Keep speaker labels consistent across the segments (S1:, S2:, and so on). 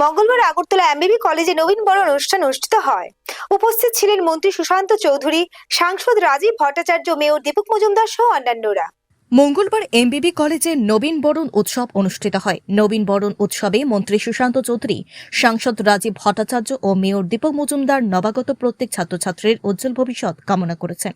S1: মঙ্গলবার আগরতলা এমবিবি কলেজে নবীন বরণ অনুষ্ঠান অনুষ্ঠিত হয়। উপস্থিত ছিলেন মন্ত্রী সুশান্ত চৌধুরী, সাংসদ রাজীব ভট্টাচার্য, মেয়র দীপক মজুমদার সহ অন্যান্যরা।
S2: মঙ্গলবার এমবিবি কলেজে নবীন বরণ উৎসব অনুষ্ঠিত হয়। নবীন বরণ উৎসবে মন্ত্রী সুশান্ত চৌধুরী, সাংসদ রাজীব ভট্টাচার্য ও মেয়র দীপক মজুমদার, নবাগত প্রত্যেক ছাত্রছাত্রীর উজ্জ্বল ভবিষ্যৎ কামনা করেছেন।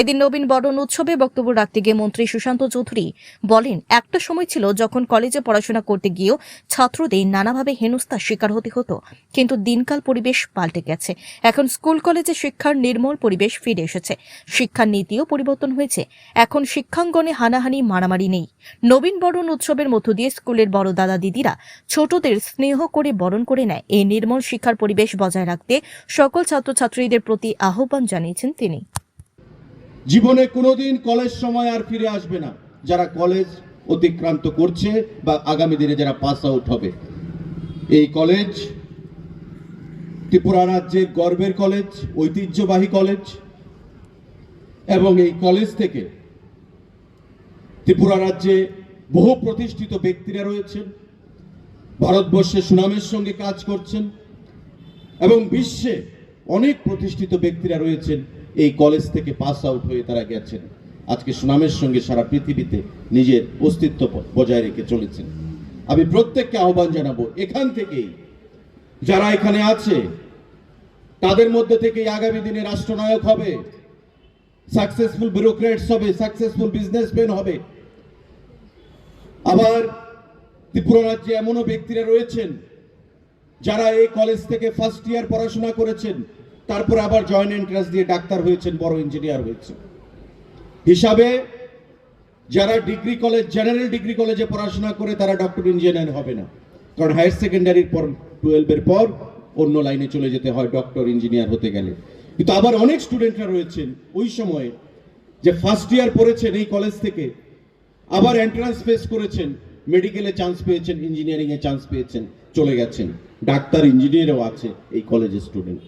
S2: এদিন নবীন বরণ উৎসবে বক্তব্য রাখতে গিয়ে মন্ত্রী সুশান্ত চৌধুরী বলেন, একটা সময় ছিল যখন কলেজে পড়াশোনা করতে গিয়েও ছাত্রদের নানাভাবে হেনস্থার শিকার হতে হতো, কিন্তু দিনকাল পরিবেশ পাল্টে গেছে। এখন স্কুল কলেজে শিক্ষার নির্মল পরিবেশ ফিরে এসেছে। শিক্ষার নীতিও পরিবর্তন হয়েছে। এখন শিক্ষাঙ্গনে হানাহানি মারামারি নেই। নবীন বরণ উৎসবের মধ্য দিয়ে স্কুলের বড় দাদা দিদিরা ছোটদের স্নেহ করে বরণ করে নেয়। এই নির্মল শিক্ষার পরিবেশ বজায় রাখতে সকল ছাত্রছাত্রীদের প্রতি আহ্বান জানিয়েছেন তিনি।
S3: জীবনে কোনোদিন কলেজ সময় আর ফিরে আসবে না। যারা কলেজ অতিক্রান্ত করছে বা আগামী দিনে যারা পাস আউট হবে। এই কলেজ ত্রিপুরা রাজ্যের গর্বের কলেজ, ঐতিহ্যবাহী কলেজ এবং এই কলেজ থেকে ত্রিপুরা রাজ্যে বহু প্রতিষ্ঠিত ব্যক্তিরা রয়েছেন। ভারতবর্ষে সুনামের সঙ্গে কাজ করছেন এবং বিশ্বে অনেক প্রতিষ্ঠিত ব্যক্তিরা রয়েছেন। এই কলেজ থেকে পাস আউট হয়ে তারা গেছেন। আজকে সুনামের সঙ্গে সারা পৃথিবীতে নিজের অস্তিত্ব বজায় রেখে চলেছেন। আমি প্রত্যেককে আহ্বান জানাব, এখান থেকেই যারা এখানে আছে, তাদের মধ্যে থেকেই আগামী দিনে রাষ্ট্রনায়ক হবে সাকসেসফুল ব্যুরোক্রেটস হবে সাকসেসফুল বিজনেসম্যান হবে আবার ত্রিপুরা রাজ্যে এমনও ব্যক্তিরা রয়েছেন যারা এই কলেজ থেকে ফার্স্ট ইয়ার পড়াশোনা করেছেন, তারপর আবার জয়েন্ট এন্ট্রান্স দিয়ে ডাক্তার হয়েছেন, বড় ইঞ্জিনিয়ার হয়েছেন। হিসাবে যারা ডিগ্রি কলেজ জেনারেল ডিগ্রি কলেজে পড়াশোনা করে, তারা ডক্টর ইঞ্জিনিয়ার হবে না। কারণ হায়ার সেকেন্ডারির পর টুয়েলভের পর অন্য লাইনে চলে যেতে হয় ডক্টর ইঞ্জিনিয়ার হতে গেলে। কিন্তু আবার অনেক স্টুডেন্টরা রয়েছেন ওই সময়ে যে ফার্স্ট ইয়ার পড়েছেন এই কলেজ থেকে। আবার এন্ট্রান্স ফেস করেছেন। মেডিকেলে চান্স পেয়েছেন ইঞ্জিনিয়ারিং এ চান্স পেয়েছেন, চলে গেছেন। ডাক্তার ইঞ্জিনিয়ারও আছে এই কলেজের স্টুডেন্ট